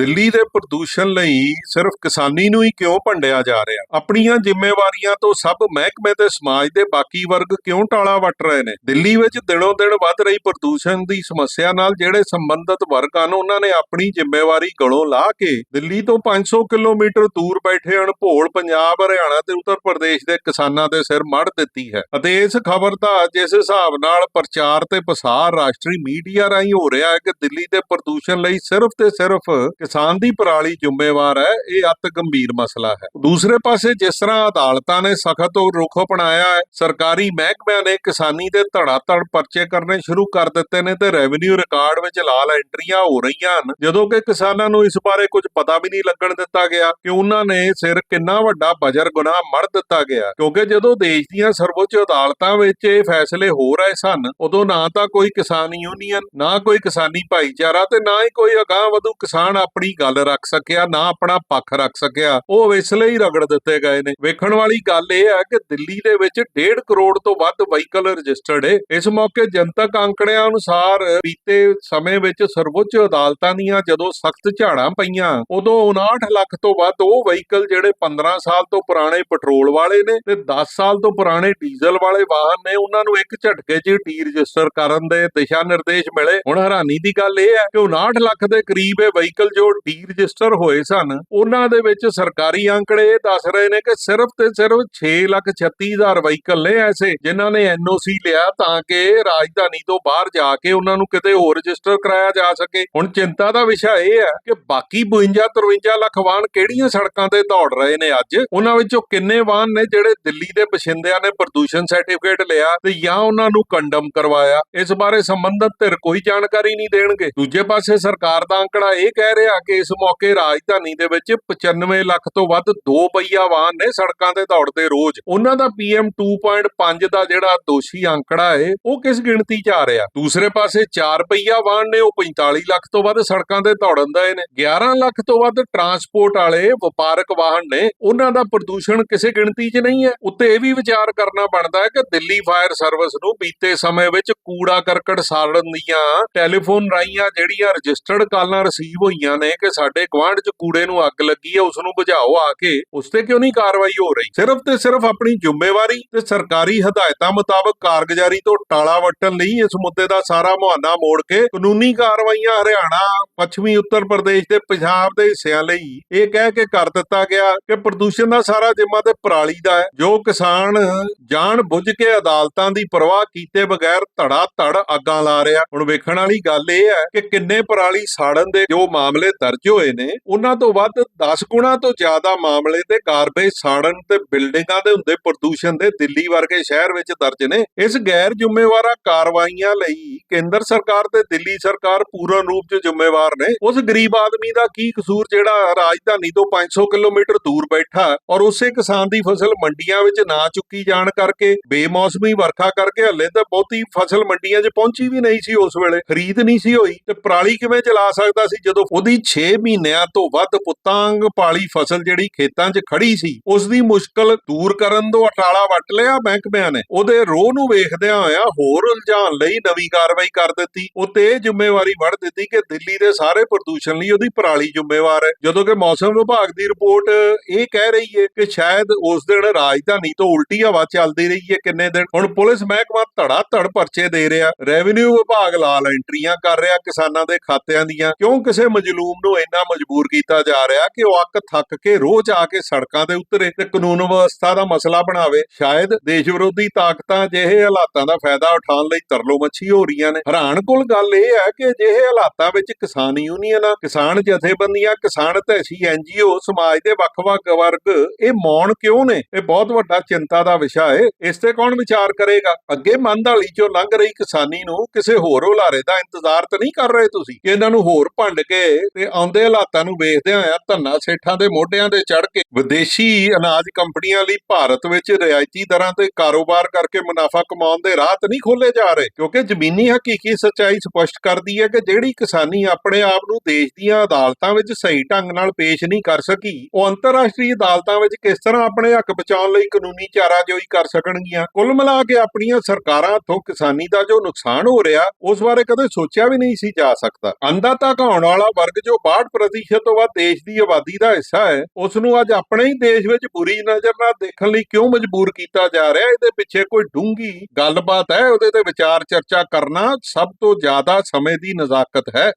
ਦਿੱਲੀ ਦੇ ਪ੍ਰਦੂਸ਼ਣ ਲਈ ਸਿਰਫ ਕਿਸਾਨੀ ਨੂੰ ਹੀ ਕਿਉਂ ਭੰਡਿਆ ਜਾ ਰਿਹਾ? ਆਪਣੀਆਂ ਜ਼ਿੰਮੇਵਾਰੀਆਂ ਤੋਂ ਸਭ ਮਹਿਕਮੇ ਤੇ ਸਮਾਜ ਦੇ ਬਾਕੀ ਵਰਗ ਕਿਉਂ ਟਾਲਾ ਵੱਟ ਰਹੇ ਨੇ? ਦਿੱਲੀ ਵਿੱਚ ਦਿਨੋਂ ਦਿਨ ਵੱਧ ਰਹੀ ਪ੍ਰਦੂਸ਼ਣ ਦੀ ਸਮੱਸਿਆ ਨਾਲ ਜਿਹੜੇ ਸੰਬੰਧਿਤ ਵਰਗ ਹਨ ਉਹਨਾਂ ਨੇ ਆਪਣੀ ਜ਼ਿੰਮੇਵਾਰੀ ਗਲੋਂ ਲਾ ਕੇ ਦਿੱਲੀ ਤੋਂ 500 ਕਿਲੋਮੀਟਰ ਦੂਰ ਬੈਠੇ ਅਣਭੋਲ ਪੰਜਾਬ, ਹਰਿਆਣਾ ਤੇ ਉੱਤਰ ਪ੍ਰਦੇਸ਼ ਦੇ ਕਿਸਾਨਾਂ ਦੇ ਸਿਰ ਮੜ ਦਿੱਤੀ ਹੈ। ਅਤੇ ਇਸ ਖਬਰ ਦਾ ਜਿਸ ਹਿਸਾਬ ਨਾਲ ਪ੍ਰਚਾਰ ਤੇ ਪਸਾਰ ਰਾਸ਼ਟਰੀ ਮੀਡੀਆ ਰਾਹੀਂ ਹੋ ਰਿਹਾ ਹੈ ਕਿ ਦਿੱਲੀ ਦੇ ਪ੍ਰਦੂਸ਼ਣ ਲਈ ਸਿਰਫ ਤੇ ਸਿਰਫ ਕਿਸਾਨ ਦੀ ਪਰਾਲੀ ਜ਼ਿੰਮੇਵਾਰ ਹੈ, ਇਹ ਅਤ ਗੰਭੀਰ ਮਸਲਾ ਹੈ। ਦੂਸਰੇ ਪਾਸੇ ਜਿਸ ਤਰ੍ਹਾਂ ਅਦਾਲਤਾਂ ਨੇ ਸਖਤ ਰੁਖ ਅਪਣਾਇਆ ਹੈ, ਸਰਕਾਰੀ ਮਹਿਕਮਿਆਂ ਨੇ ਕਿਸਾਨੀ ਦੇ ਧੜਾਧੜ ਪਰਚੇ ਕਰਨੇ ਸ਼ੁਰੂ ਕਰ ਦਿੱਤੇ ਨੇ ਤੇ ਰੈਵਨਿਊ ਰਿਕਾਰਡ ਵਿੱਚ ਲਾਲ ਐਂਟਰੀਆਂ ਹੋ ਰਹੀਆਂ ਹਨ। ਜਦੋਂ ਕਿ ਕਿਸਾਨਾਂ ਨੂੰ ਇਸ ਬਾਰੇ ਕੁਝ ਪਤਾ ਵੀ ਨਹੀਂ ਲੱਗਣ ਦਿੱਤਾ ਗਿਆ, ਕਿ ਉਹਨਾਂ ਨੇ ਸਿਰ ਕਿੰਨਾ ਵੱਡਾ ਬਜਰ ਗੁਨਾਹ ਮੜ ਦਿੱਤਾ ਗਿਆ। ਕਿਉਂਕਿ ਜਦੋਂ ਦੇਸ਼ ਦੀਆਂ ਸਰਵੋੱਚ ਅਦਾਲਤਾਂ ਵਿੱਚ ਇਹ ਫੈਸਲੇ ਹੋ ਰਹੇ ਸਨ, ਉਦੋਂ ਨਾ ਤਾਂ ਕੋਈ ਕਿਸਾਨ ਯੂਨੀਅਨ, ਨਾ ਕੋਈ ਕਿਸਾਨੀ ਭਾਈਚਾਰਾ ਤੇ ਨਾ ਹੀ ਕੋਈ ਅਗਾਂਹ ਵਧੂ ਕਿਸਾਨ ਆਪਣੇ ਗੱਲ ਰੱਖ ਸਕਿਆ, ਨਾ ਆਪਣਾ ਪੱਖ ਰੱਖ ਸਕਿਆ। ਉਹ ਇਸ ਲਈ ਰਗੜ ਦਿੱਤੇ ਗਏ ਨੇ। ਵੇਖਣ ਵਾਲੀ ਗੱਲ ਇਹ ਹੈ ਕਿ ਦਿੱਲੀ ਦੇ ਵਿੱਚ 1.5 ਕਰੋੜ ਤੋਂ ਵੱਧ ਵਹੀਕਲ ਰਜਿਸਟਰਡ ਹੈ ਇਸ ਮੌਕੇ ਜਨਤਕ ਅੰਕੜਿਆਂ ਅਨੁਸਾਰ ਬੀਤੇ ਸਮੇਂ ਵਿੱਚ ਸਰਵਉੱਚ ਅਦਾਲਤਾਂ ਦੀਆਂ ਜਦੋਂ ਸਖਤ ਝਾੜਾਂ ਪਈਆਂ, ਉਦੋਂ 59 ਲੱਖ ਤੋਂ ਵੱਧ ਉਹ ਵਹੀਕਲ ਜਿਹੜੇ 15 ਸਾਲ ਤੋਂ ਪੁਰਾਣੇ ਪੈਟਰੋਲ ਵਾਲੇ ਨੇ ਤੇ 10 ਸਾਲ ਤੋਂ ਪੁਰਾਣੇ ਡੀਜ਼ਲ ਵਾਲੇ ਵਾਹਨ ਨੇ, ਉਹਨਾਂ ਨੂੰ ਇੱਕ ਝਟਕੇ 'ਚ ਟੀ ਰਜਿਸਟਰ ਕਰਨ ਦੇ ਦਿਸ਼ਾ ਨਿਰਦੇਸ਼ ਮਿਲੇ। ਹੁਣ ਹੈਰਾਨੀ ਦੀ ਗੱਲ ਇਹ ਹੈ ਕਿ 59 ਲੱਖ ਦੇ ਕਰੀਬ ਇਹ ਵਹੀਕਲ ਜੋ ਡੀ ਰਜਿਸਟਰ ਹੋਏ ਸਨ, ਉਹਨਾਂ ਦੇ ਵਿੱਚ ਸਰਕਾਰੀ ਅੰਕੜੇ ਇਹ ਦੱਸ ਰਹੇ ਨੇ ਕਿ ਸਿਰਫ ਤੇ ਸਿਰਫ 6 ਲੱਖ 36 ਵਹੀਕਲ ਨੇ ਐਸੇ, ਜਿਨ੍ਹਾਂ ਨੇ ਐਨਓਸੀ ਲਿਆ ਤਾਂ ਕਿ ਰਾਜਧਾਨੀ ਤੋਂ ਬਾਹਰ ਜਾ ਕੇ ਉਹਨਾਂ ਨੂੰ ਕਿਤੇ ਹੋਰ ਰਜਿਸਟਰ ਕਰਾਇਆ ਜਾ ਸਕੇ। ਹੁਣ ਚਿੰਤਾ ਦਾ ਵਿਸ਼ਾ ਇਹ ਹੈ ਕਿ ਬਾਕੀ 52 53 ਲੱਖ ਵਾਹਨ ਕਿਹੜੀਆਂ ਸੜਕਾਂ ਤੇ ਦੌੜ ਰਹੇ ਨੇ ਅੱਜ? ਉਹਨਾਂ ਵਿੱਚੋਂ ਕਿੰਨੇ ਵਾਹਨ ਨੇ ਜਿਹੜੇ ਦਿੱਲੀ ਦੇ ਬਸ਼ਿੰਦਿਆਂ ਨੇ ਪ੍ਰਦੂਸ਼ਣ ਸਰਟੀਫਿਕੇਟ ਲਿਆ ਤੇ ਜਾਂ ਉਹਨਾਂ ਨੂੰ ਕੰਡਮ ਕਰਵਾਇਆ? ਇਸ ਬਾਰੇ ਸੰਬੰਧਤ ਧਿਰ ਕੋਈ ਜਾਣਕਾਰੀ ਨਹੀਂ ਦੇਣਗੇ। ਦੂਜੇ ਪਾਸੇ ਸਰਕਾਰ ਦਾ ਅੰਕੜਾ ਇਹ ਕਹਿ ਰਿਹਾ ਕਿ ਇਸ ਮੌਕੇ ਰਾਜਧਾਨੀ ਦੇ ਵਿੱਚ 95 ਲੱਖ ਤੋਂ ਵੱਧ ਦੋ ਪਹੀਆ ਵਾਹਨ ਨੇ ਸੜਕਾਂ ਤੇ ਦੌੜਦੇ ਰੋਜ਼। ਉਹਨਾਂ ਦਾ PM 2.5 ਦਾ ਜਿਹੜਾ ਦੋਸ਼ੀ ਅੰਕੜਾ ਹੈ ਉਹ ਕਿਸ ਗਿਣਤੀ 'ਚ ਆ ਰਿਹਾ? ਦੂਸਰੇ ਪਾਸੇ ਚਾਰ ਪਹੀਆ ਵਾਹਨ ਨੇ, ਉਹ 45 ਲੱਖ ਤੋਂ ਵੱਧ ਸੜਕਾਂ ਤੇ ਦੌੜਨ ਦੇ ਨੇ। 11 ਲੱਖ ਤੋਂ ਵੱਧ ਟਰਾਂਸਪੋਰਟ ਵਾਲੇ ਵਪਾਰਕ ਵਾਹਨ ਨੇ, ਉਹਨਾਂ ਦਾ ਪ੍ਰਦੂਸ਼ਣ ਕਿਸੇ ਗਿਣਤੀ 'ਚ ਨਹੀਂ ਹੈ। ਉੱਤੇ ਇਹ ਵੀ ਵਿਚਾਰ ਕਰਨਾ ਬਣਦਾ ਹੈ ਕਿ ਦਿੱਲੀ ਫਾਇਰ ਸਰਵਿਸ ਨੂੰ ਬੀਤੇ ਸਮੇਂ ਵਿੱਚ ਕੂੜਾ ਕਰਕਟ ਸਾੜਨ ਦੀਆਂ ਟੈਲੀਫੋਨ ਰਾਈਆਂ ਜਿਹੜੀਆਂ ਰਜਿਸਟਰਡ ਕਾਲਾਂ ਰਿਸੀਵ ਹੋਈਆਂ ਨੇ ਕਿ ਸਾਡੇ ਗਵਾਂਢ 'ਚ ਕੂੜੇ ਨੂੰ ਅੱਗ ਲੱਗੀ ਹੈ ਉਸ ਨੂੰ ਬੁਝਾਓ ਆ ਕੇ, ਉਸ ਤੇ ਕਿਉਂ ਨਹੀਂ ਕਾਰਵਾਈ ਹੋ ਰਹੀ? ਸਿਰਫ ਤੇ ਸਿਰਫ ਆਪਣੀ ਜ਼ਿੰਮੇਵਾਰੀ ਤੇ ਸਰਕਾਰੀ ਹਦਾਇਤਾਂ ਮੁਤਾਬਕ ਕਾਰਗੁਜ਼ਾਰੀ ਤੋਂ ਟਾਲਾ ਵੱਟਣ ਲਈ ਇਸ ਮੁੱਦੇ ਦਾ ਸਾਰਾ ਮੁਹਾਨਾ ਮੋੜ ਕੇ ਕਾਨੂੰਨੀ ਕਾਰਵਾਈਆਂ ਹਰਿਆਣਾ, ਪੱਛਮੀ ਉੱਤਰ ਪ੍ਰਦੇਸ਼ ਤੇ ਪੰਜਾਬ ਦੇ ਹਿੱਸਿਆਂ ਲਈ ਇਹ ਕਹਿ ਕੇ ਕਰ ਦਿੱਤਾ ਗਿਆ ਕਿ ਪ੍ਰਦੂਸ਼ਣ ਦਾ ਸਾਰਾ ਜ਼ਿੰਮਾ ਤੇ ਪਰਾਲੀ ਦਾ ਹੈ, ਜੋ ਕਿਸਾਨ ਜਾਣ ਬੁੱਝ ਕੇ ਅਦਾਲਤਾਂ ਦੀ ਪਰਵਾਹ ਕੀਤੇ ਬਗੈਰ ਧੜਾ ਧੜ ਅੱਗਾਂ ਲਾ ਰਿਹਾ। ਹੁਣ ਵੇਖਣ ਵਾਲੀ ਗੱਲ ਇਹ ਹੈ ਕਿ ਕਿੰਨੇ ਪਰਾਲੀ ਸਾੜਨ ਦੇ ਜੋ ਮਾਮਲੇ ਦਰਜ ਹੋਏ ਨੇ, ਉਹਨਾਂ ਤੋਂ ਵੱਧ 10 ਗੁਣਾ ਤੋਂ ਜ਼ਿਆਦਾ ਮਾਮਲੇ ਤੇ ਗਾਰਬੇਜ ਸਾੜਨ ਤੇ ਬਿਲਡਿੰਗਾਂ ਦੇ ਹੁੰਦੇ ਪ੍ਰਦੂਸ਼ਣ ਦੇ ਦਿੱਲੀ ਵਰਗੇ ਸ਼ਹਿਰ ਵਿੱਚ ਦਰਜ ਨੇ। ਇਸ ਗੈਰ ਜ਼ਿੰਮੇਵਾਰਾ ਕਾਰਵਾਈਆਂ ਲਈ ਕੇਂਦਰ ਸਰਕਾਰ ਤੇ ਦਿੱਲੀ ਸਰਕਾਰ ਪੂਰਨ ਰੂਪ 'ਚ ਜ਼ਿੰਮੇਵਾਰ ਨੇ। ਉਸ ਗਰੀਬ ਆਦਮੀ ਦਾ ਕੀ ਕਸੂਰ ਜਿਹੜਾ ਰਾਜਧਾਨੀ ਤੋਂ 500 ਕਿਲੋਮੀਟਰ ਦੂਰ ਬੈਠਾ ਔਰ ਉਸੇ ਕਿਸਾਨ ਦੀ ਫਸਲ ਮੰਡੀਆਂ ਵਿੱਚ ਨਾ ਚੁੱਕੀ ਜਾਣ ਕਰਕੇ ਬੇਮੌਸਮੀ ਵਰਖਾ ਕਰਕੇ ਹੱਲੇ ਤਾਂ ਬਹੁਤੀ ਫਸਲ ਮੰਡੀਆਂ 'ਚ ਪਹੁੰਚੀ ਵੀ ਨਹੀਂ ਸੀ ਉਸ ਵੇਲੇ। ਖਰੀਦ ਨਹੀਂ ਸੀ ਹੋਈ ਤੇ ਪਰਾਲੀ ਕਿਵੇਂ ਚਲਾ ਸਕਦਾ ਸੀ ਜਦੋਂ ਉਹਦੀ 6 ਮਹੀਨਿਆਂ ਤੋਂ ਵੱਧ ਪੁੱਤਾਂਗ ਪਾਲੀ ਫਸਲ ਜਿਹੜੀ ਖੇਤਾਂ 'ਚ ਖੜੀ ਸੀ ਉਸ ਦੀ ਮੁਸ਼ਕਲ ਦੂਰ ਕਰਨ ਤੋਂ ਅਟਾਲਾ ਵੱਟ ਲਿਆ ਮਹਿਕਮਿਆਂ ਨੇ। ਉਹਦੇ ਰੋਹ ਨੂੰ ਵੇਖਦਿਆਂ ਹੋਇਆ ਹੋਰ ਉਲਝਾਉਣ ਲਈ ਨਵੀਂ ਕਾਰਵਾਈ ਕਰ ਦਿੱਤੀ। ਉੱਤੇ ਇਹ ਜ਼ਿੰਮੇਵਾਰੀ ਵੜ ਦਿੱਤੀ ਕਿ ਦਿੱਲੀ ਦੇ ਸਾਰੇ ਪ੍ਰਦੂਸ਼ਣ ਲਈ ਉਹਦੀ ਪਰਾਲੀ ਜ਼ਿੰਮੇਵਾਰ ਹੈ। ਜਦੋਂ ਕਿ ਮੌਸਮ ਵਿਭਾਗ ਦੀ ਰਿਪੋਰਟ ਇਹ ਕਹਿ ਰਹੀ ਹੈ ਕਿ ਸ਼ਾਇਦ ਉਸ ਦਿਨ ਰਾਜਧਾਨੀ ਤੋਂ ਉਲਟੀ ਹਵਾ ਚੱਲਦੀ ਰਹੀ ਹੈ ਕਿੰਨੇ ਦਿਨ। ਹੁਣ ਪੁਲਿਸ ਮਹਿਕਮਾ ਧੜਾ ਧੜ ਪਰਚੇ ਦੇ ਰਿਹਾ। ਰੈਵਨਿਊ ਵਿਭਾਗ ਲਾਲ ਐਂਟਰੀਆਂ ਕਰ ਰਿਹਾ ਕਿਸਾਨਾਂ ਦੇ ਖਾਤਿਆਂ ਦੀਆਂ। ਕਿਉਂ ਕਿਸੇ ਮਜ਼ਲੂ ਮਜਲੂਮ ਨੂੰ ਇੰਨਾ ਮਜਬੂਰ ਕੀਤਾ ਜਾ ਰਿਹਾ ਕਿ ਉਹ ਅੱਕ ਥੱਕ ਕੇ ਰੋਜ਼ ਆ ਕੇ ਸੜਕਾਂ ਤੇ ਉਤਰੇ ਤੇ ਕਾਨੂੰਨ ਵਿਵਸਥਾ ਦਾ ਮਸਲਾ ਬਣਾਵੇ। ਸ਼ਾਇਦ ਦੇਸ਼ ਵਿਰੋਧੀ ਤਾਕਤਾਂ ਜਿਹੇ ਹਾਲਾਤਾਂ ਦਾ ਫਾਇਦਾ ਉਠਾਉਣ ਲਈ ਤਰਲੋ ਮੱਛੀ ਹੋ ਰਹੀਆਂ ਨੇ। ਹੈਰਾਨ ਕੁਲ ਗੱਲ ਇਹ ਹੈ ਕਿ ਜਿਹੇ ਹਾਲਾਤਾਂ ਵਿੱਚ ਕਿਸਾਨ ਯੂਨੀਅਨਾਂ, ਕਿਸਾਨ ਜਥੇਬੰਦੀਆਂ, ਕਿਸਾਨ ਧੈਸੀ ਐਨਜੀਓ ਸਮਾਜ ਦੇ ਵੱਖ-ਵੱਖ ਵਰਗ, ਇਹ ਮੌਨ ਕਿਉਂ ਨੇ? ਇਹ ਬਹੁਤ ਵੱਡਾ ਚਿੰਤਾ ਦਾ ਵਿਸ਼ਾ ਹੈ। ਇਸ ਤੇ ਕੌਣ ਵਿਚਾਰ ਕਰੇਗਾ? ਅੱਗੇ ਮੰਦਹਾਲੀ ਚੋਂ ਲੰਘ ਰਹੀ ਕਿਸਾਨੀ ਨੂੰ ਕਿਸੇ ਹੋਰ ਹੁਲਾਰੇ ਦਾ ਇੰਤਜ਼ਾਰ ਤਾਂ ਨਹੀਂ ਕਰ ਰਹੇ ਤੁਸੀਂ? ਕਿ ਇਹਨਾਂ ਨੂੰ ਹੋਰ ਭੰਡ ਕੇ ਤੇ ਆਉਂਦੇ ਹਾਲਾਤਾਂ ਨੂੰ ਵੇਖਦੇ ਹੋਇਆ ਧੰਨਾ ਸੇਠਾਂ ਦੇ ਮੋਢਿਆਂ ਤੇ ਚੜ ਕੇ ਵਿਦੇਸ਼ੀ ਅਨਾਜ ਕੰਪਨੀਆਂ ਲਈ ਭਾਰਤ ਵਿੱਚ ਰਿਆਇਤੀ ਦਰਾਂ ਤੇ ਕਾਰੋਬਾਰ ਕਰਕੇ ਮੁਨਾਫਾ ਕਮਾਉਣ ਦੇ ਰਾਹ ਤਾਂ ਨਹੀਂ ਖੋਲੇ ਜਾ ਰਹੇ। ਕਿਉਂਕਿ ਜ਼ਮੀਨੀ ਹਕੀਕੀ ਸੱਚਾਈ ਸਪਸ਼ਟ ਕਰਦੀ ਹੈ ਕਿ ਜਿਹੜੀ ਕਿਸਾਨੀ ਆਪਣੇ ਆਪ ਨੂੰ ਦੇਸ਼ ਦੀਆਂ ਅਦਾਲਤਾਂ ਵਿੱਚ ਸਹੀ ਢੰਗ ਨਾਲ ਪੇਸ਼ ਨਹੀਂ ਕਰ ਸਕੀ, ਉਹ ਅੰਤਰਰਾਸ਼ਟਰੀ ਅਦਾਲਤਾਂ ਵਿੱਚ ਕਿਸ ਤਰ੍ਹਾਂ ਆਪਣੇ ਹੱਕ ਬਚਾਉਣ ਲਈ ਕਾਨੂੰਨੀ ਚਾਰਾਜੋਈ ਕਰ ਸਕਣਗੀਆਂ। ਕੁੱਲ ਮਿਲਾ ਕੇ ਆਪਣੀਆਂ ਸਰਕਾਰਾਂ ਤੋਂ ਕਿਸਾਨੀ ਦਾ ਜੋ ਨੁਕਸਾਨ ਹੋ ਰਿਹਾ, ਉਸ ਬਾਰੇ ਕਦੇ ਸੋਚਿਆ ਵੀ ਨਹੀਂ ਸੀ ਜਾ ਸਕਦਾ। ਅੰਦਾ ਤੱਕ ਆਉਣ ਵਾਲਾ ਵਰਗ ਜੋ 62% ਤੋਂ ਵੱਧ ਦੇਸ਼ ਦੀ ਆਬਾਦੀ ਦਾ ਹਿੱਸਾ ਹੈ ਉਸ ਨੂੰ ਅੱਜ ਆਪਣੇ ਹੀ ਦੇਸ਼ ਵਿੱਚ ਬੁਰੀ ਨਜ਼ਰ ਨਾਲ ਦੇਖਣ ਲਈ ਕਿਉਂ ਮਜਬੂਰ ਕੀਤਾ ਜਾ ਰਿਹਾ? ਇਹਦੇ ਪਿੱਛੇ ਕੋਈ ਡੂੰਗੀ ਗੱਲਬਾਤ ਹੈ, ਉਹਦੇ ਤੇ ਵਿਚਾਰ ਚਰਚਾ ਕਰਨਾ ਸਭ ਤੋਂ ਜ਼ਿਆਦਾ ਸਮੇਂ ਦੀ ਨਜ਼ਾਕਤ ਹੈ।